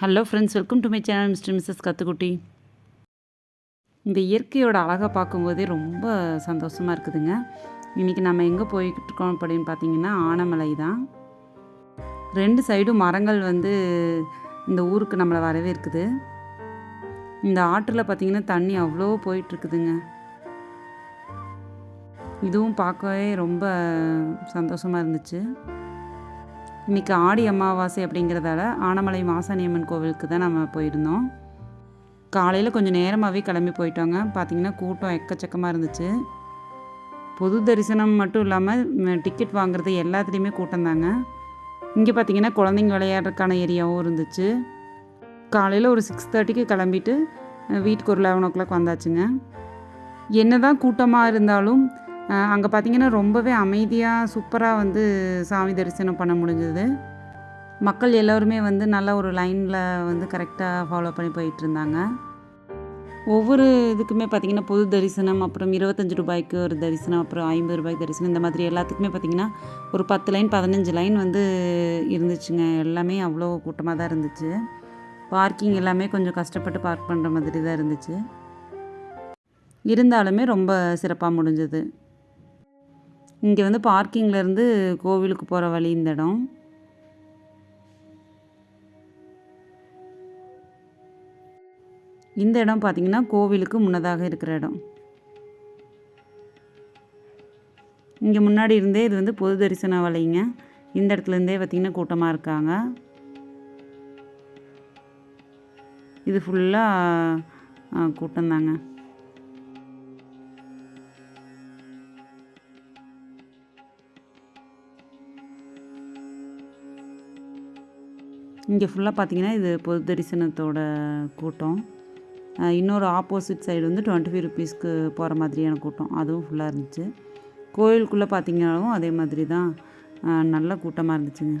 Hello friends welcome to my channel mister missus Kathukutti இந்த இயற்கையோட அழகை பார்க்கும்போதே ரொம்ப சந்தோஷமாக இருக்குதுங்க. இன்றைக்கி நம்ம எங்கே போய்கிட்டு இருக்கோம் அப்படின்னு பார்த்தீங்கன்னா ஆனமலை தான். ரெண்டு சைடும் மரங்கள் வந்து இந்த ஊருக்கு நம்மளை வரவே இருக்குது. இந்த ஆற்றில் பார்த்தீங்கன்னா தண்ணி அவ்வளோ போயிட்டுருக்குதுங்க. இதுவும் பார்க்கவே ரொம்ப சந்தோஷமாக இருந்துச்சு. இன்றைக்கி ஆடி அமாவாசை அப்படிங்கிறதால ஆனமலை மாசாணியம்மன் கோவிலுக்கு தான் நம்ம போயிருந்தோம். காலையில் கொஞ்சம் நேரமாகவே கிளம்பி போயிட்டோங்க. பார்த்திங்கன்னா கூட்டம் எக்கச்சக்கமாக இருந்துச்சு. பொது தரிசனம் மட்டும் இல்லாமல் டிக்கெட் வாங்குறது எல்லாத்துலேயுமே கூட்டம் தாங்க. இங்கே பார்த்தீங்கன்னா குழந்தைங்க விளையாடுறதுக்கான ஏரியாவும் இருந்துச்சு. காலையில் ஒரு சிக்ஸ் தேர்ட்டிக்கு கிளம்பிட்டு வீட்டுக்கு ஒரு லெவன் ஓ கிளாக் வந்தாச்சுங்க. என்ன தான் கூட்டமாக இருந்தாலும் அங்கே பார்த்தீங்கன்னா ரொம்பவே அமைதியாக சூப்பராக வந்து சாமி தரிசனம் பண்ண முடிஞ்சது. மக்கள் எல்லோருமே வந்து நல்ல ஒரு லைனில் வந்து கரெக்டாக ஃபாலோ பண்ணி போயிட்டு இருந்தாங்க. ஒவ்வொரு இதுக்குமே பார்த்திங்கன்னா பொது தரிசனம் அப்புறம் இருபத்தஞ்சு ரூபாய்க்கு ஒரு தரிசனம் அப்புறம் ஐம்பது ரூபாய்க்கு தரிசனம் இந்த மாதிரி எல்லாத்துக்குமே பார்த்திங்கன்னா ஒரு பத்து லைன் பதினஞ்சு லைன் வந்து இருந்துச்சுங்க. எல்லாமே அவ்வளோ கூட்டமாக தான் இருந்துச்சு. பார்க்கிங் எல்லாமே கொஞ்சம் கஷ்டப்பட்டு பார்க் பண்ணுற மாதிரி தான் இருந்துச்சு. இருந்தாலுமே ரொம்ப சிறப்பாக முடிஞ்சது. இங்கே வந்து பார்க்கிங்லேருந்து கோவிலுக்கு போகிற வழி இந்த இடம். இந்த இடம் பார்த்தீங்கன்னா கோவிலுக்கு முன்னதாக இருக்கிற இடம். இங்கே முன்னாடி இருந்தே இது வந்து பொது தரிசன வலைங்க இந்த இடத்துல இருந்தே பார்த்திங்கன்னா கூட்டமாக இருக்காங்க. இது ஃபுல்லாக கூட்டம்தாங்க இங்கே ஃபுல்லாக பார்த்தீங்கன்னா இது பொது தரிசனத்தோட கூட்டம் இன்னொரு ஆப்போசிட் சைடு வந்து டுவெண்ட்டி ஃபைவ் ருபீஸ்க்கு போகிற மாதிரியான கூட்டம். அதுவும் ஃபுல்லாக இருந்துச்சு. கோயிலுக்குள்ளே பார்த்தீங்கனாலும் அதே மாதிரி தான். நல்ல கூட்டமாக இருந்துச்சுங்க.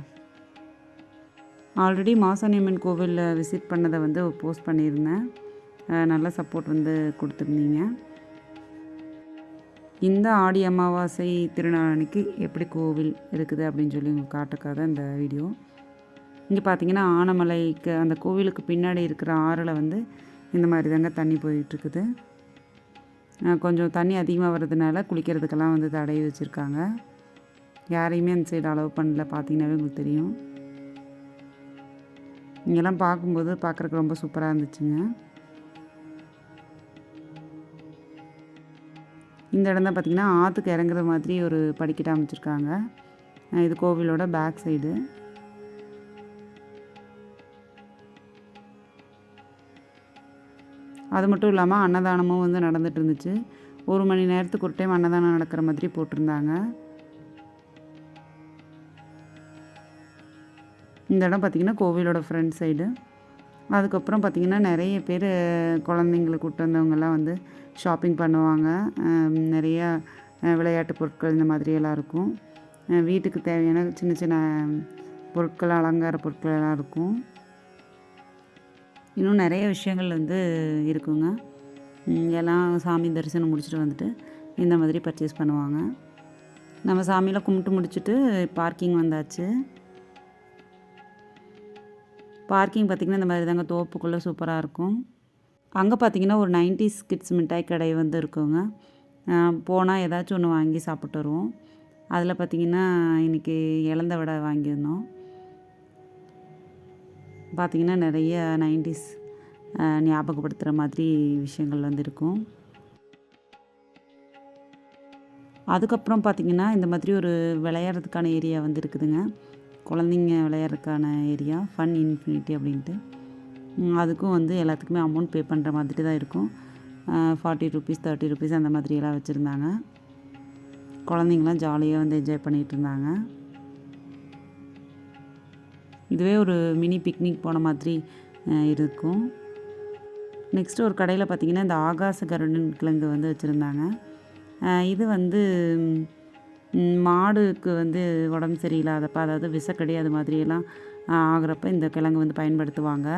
ஆல்ரெடி மாசாணியம்மன் கோவிலில் விசிட் பண்ணதை வந்து போஸ்ட் பண்ணியிருந்தேன். நல்ல சப்போர்ட் வந்து கொடுத்துருந்தீங்க. இந்த ஆடி அமாவாசை திருநாள் அன்னைக்கு எப்படி கோவில் இருக்குது அப்படின்னு சொல்லி உங்களுக்கு காட்டுக்காக இந்த வீடியோ இங்கே பார்த்தீங்கன்னா ஆனமலைக்கு அந்த கோவிலுக்கு பின்னாடி இருக்கிற ஆறில் வந்து இந்த மாதிரி தாங்க தண்ணி போயிட்டுருக்குது கொஞ்சம் தண்ணி அதிகமாக வர்றதுனால குளிக்கிறதுக்கெல்லாம் வந்து தடை வச்சுருக்காங்க. யாரையுமே அந்த சைடு அலோவ் பண்ணல பார்த்தீங்கன்னாவே உங்களுக்கு தெரியும். இங்கெல்லாம் பார்க்கும்போது பார்க்குறக்கு ரொம்ப சூப்பராக இருந்துச்சுங்க. இந்த இடம் தான் பார்த்திங்கன்னா ஆற்றுக்கு இறங்குற மாதிரி ஒரு படிக்கட்டு அமைச்சிருக்காங்க. இது கோவிலோட பேக் சைடு அது மட்டும் இல்லாமல் அன்னதானமும் வந்து நடந்துட்டு இருந்துச்சு. ஒரு மணி நேரத்துக்கு ஒரு டைம் அன்னதானம் நடக்கிற மாதிரி போட்டிருந்தாங்க. இந்த இடம் பார்த்திங்கன்னா கோவிலோட ஃப்ரண்ட் சைடு அதுக்கப்புறம் பார்த்திங்கன்னா நிறைய பேர் குழந்தைங்களை கூப்பிட்டு வந்தவங்கெல்லாம் வந்து ஷாப்பிங் பண்ணுவாங்க. நிறையா நிறைய விளையாட்டு பொருட்கள் இந்த மாதிரியெல்லாம் இருக்கும். வீட்டுக்கு தேவையான சின்ன சின்ன பொருட்கள் அலங்கார பொருட்கள் எல்லாம் இருக்கும். இன்னும் நிறைய விஷயங்கள் வந்து இருக்குங்க. எல்லாம் சாமி தரிசனம் முடிச்சுட்டு வந்துட்டு இந்த மாதிரி பர்ச்சேஸ் பண்ணுவாங்க. நம்ம சாமியில் கும்பிட்டு முடிச்சுட்டு பார்க்கிங் வந்தாச்சு. பார்க்கிங் பார்த்திங்கன்னா இந்த மாதிரி தாங்க தோப்புக்குள்ளே சூப்பராக இருக்கும். அங்கே பார்த்தீங்கன்னா ஒரு 90s கிட்ஸ் மிட்டாய் கடை வந்து இருக்குங்க. போனால் ஏதாச்சும் ஒன்று வாங்கி சாப்பிட்டு வருவோம். அதில் பார்த்திங்கன்னா இன்றைக்கி இழந்த வடை வாங்கியிருந்தோம். பார்த்திங்கன்னா நிறைய நைன்டிஸ் ஞாபகப்படுத்துகிற மாதிரி விஷயங்கள் வந்து இருக்கும். அதுக்கப்புறம் பார்த்திங்கன்னா இந்த மாதிரி ஒரு விளையாடுறதுக்கான ஏரியா வந்து இருக்குதுங்க. குழந்தைங்க விளையாடுறதுக்கான ஏரியா ஃபன் இன்ஃபினிட்டி அப்படின்ட்டு. அதுக்கும் வந்து எல்லாத்துக்குமே அமௌண்ட் பே பண்ணுற மாதிரி தான் இருக்கும். ஃபார்ட்டி ருபீஸ் தேர்ட்டி ருபீஸ் அந்த மாதிரியெல்லாம் வச்சுருந்தாங்க. குழந்தைங்களாம் ஜாலியாக வந்து என்ஜாய் பண்ணிகிட்டு இருந்தாங்க. இதுவே ஒரு மினி பிக்னிக் போன மாதிரி இருக்கும். நெக்ஸ்ட்டு ஒரு கடையில் பார்த்திங்கன்னா இந்த ஆகாச கருடன் கிழங்கு வந்து வச்சுருந்தாங்க. இது வந்து மாடுக்கு வந்து உடம்பு சரியில்லாதப்ப அதாவது விசக்கடி அது மாதிரியெல்லாம் ஆகிறப்ப இந்த கிழங்கு வந்து பயன்படுத்துவாங்க.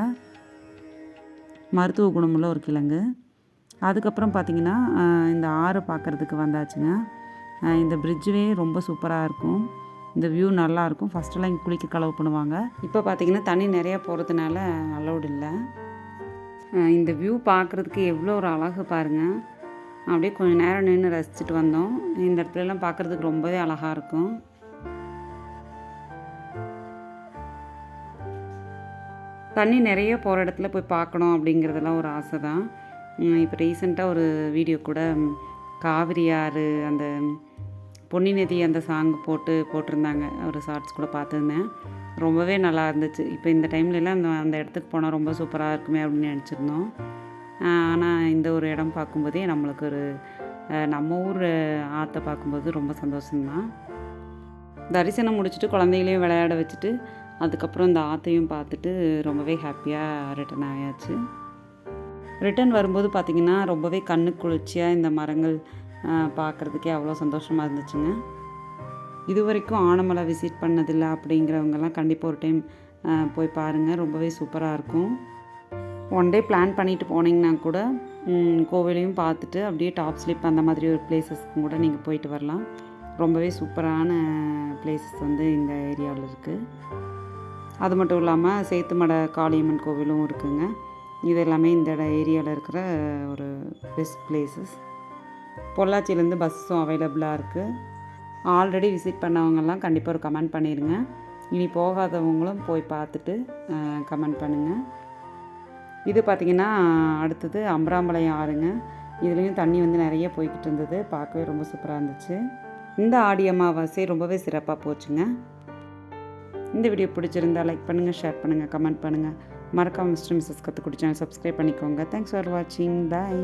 மருத்துவ குணமுள்ள ஒரு கிழங்கு. அதுக்கப்புறம் பார்த்திங்கன்னா இந்த ஆறு பார்க்குறதுக்கு வந்தாச்சுங்க. இந்த பிரிட்ஜுவே ரொம்ப சூப்பராக இருக்கும். இந்த வியூ நல்லாயிருக்கும். ஃபஸ்ட்டெல்லாம் இங்கே குளிக்க கலவு பண்ணுவாங்க. இப்போ பார்த்தீங்கன்னா தண்ணி நிறையா போகிறதுனால அலௌடு இல்லை. இந்த வியூ பார்க்குறதுக்கு எவ்வளோ ஒரு அழகு பாருங்கள் அப்படியே கொஞ்சம் நேரம் நின்று ரசிச்சுட்டு வந்தோம். இந்த இடத்துலலாம் பார்க்குறதுக்கு ரொம்பவே அழகாக இருக்கும். தண்ணி நிறைய போகிற இடத்துல போய் பார்க்கணும் அப்படிங்கிறதெல்லாம் ஒரு ஆசை தான் இப்போ ரீசெண்டாக ஒரு வீடியோ கூட காவிரி ஆறு அந்த பொன்னி நிதி அந்த சாங் போட்டு போட்டிருந்தாங்க. ஒரு ஷார்ட்ஸ் கூட பார்த்துருந்தேன். ரொம்பவே நல்லா இருந்துச்சு. இப்போ இந்த டைம்லலாம் அந்த அந்த இடத்துக்கு போனால் ரொம்ப சூப்பராக இருக்குமே அப்படின்னு நினச்சிருந்தோம். ஆனால் இந்த ஒரு இடம் பார்க்கும்போதே நம்மளுக்கு ஒரு நம்ம ஊர் ஆற்றை பார்க்கும்போது ரொம்ப சந்தோஷம்தான். தரிசனம் முடிச்சுட்டு குழந்தைகளையும் விளையாட வச்சுட்டு அதுக்கப்புறம் இந்த ஆற்றையும் பார்த்துட்டு ரொம்பவே ஹாப்பியாக ரிட்டர்ன் ஆயாச்சு. ரிட்டர்ன் வரும்போது பார்த்திங்கன்னா ரொம்பவே கண்ணு குளிர்ச்சியாக இந்த மரங்கள் பார்க்குறதுக்கே அவ்வளோ சந்தோஷமாக இருந்துச்சுங்க. இது வரைக்கும் ஆனமலை விசிட் பண்ணதில்லை அப்படிங்கிறவங்கெல்லாம் கண்டிப்பாக ஒரு டைம் போய் பாருங்கள் ரொம்பவே சூப்பராக இருக்கும். ஒன் டே பிளான் பண்ணிட்டு போனீங்கன்னா கூட கோவிலையும் பார்த்துட்டு அப்படியே டாப் ஸ்லிப் அந்த மாதிரி ஒரு பிளேசஸ்க்கும் கூட நீங்கள் போயிட்டு வரலாம். ரொம்பவே சூப்பரான பிளேசஸ் வந்து இந்த ஏரியாவில் இருக்குது அது மட்டும் இல்லாமல் சேத்துமடை காளியம்மன் கோவிலும் இருக்குங்க. இது எல்லாமே இந்த ஏரியாவில் இருக்கிற ஒரு பெஸ்ட் பிளேசஸ் பொள்ளாச்சியிலேருந்து பஸ்ஸும் அவைலபிளாக இருக்குது ஆல்ரெடி விசிட் பண்ணவங்கெல்லாம் கண்டிப்பாக ஒரு கமெண்ட் பண்ணிடுங்க. இனி போகாதவங்களும் போய் பார்த்துட்டு கமெண்ட் பண்ணுங்கள் இது பார்த்திங்கன்னா அடுத்தது அம்பராம்பாளையம் ஆறுங்க. இதுலேயும் தண்ணி வந்து நிறைய போய்கிட்டு இருந்தது. பார்க்கவே ரொம்ப சூப்பராக இருந்துச்சு. இந்த ஆடி அமாவாசை ரொம்பவே சிறப்பாக போச்சுங்க. இந்த வீடியோ பிடிச்சிருந்தா லைக் பண்ணுங்கள் ஷேர் பண்ணுங்கள் கமெண்ட் பண்ணுங்கள் மறக்காம mister missus Kathukutti channel subscribe பண்ணிக்கோங்க. தேங்க்ஸ் ஃபார் வாட்சிங் பாய்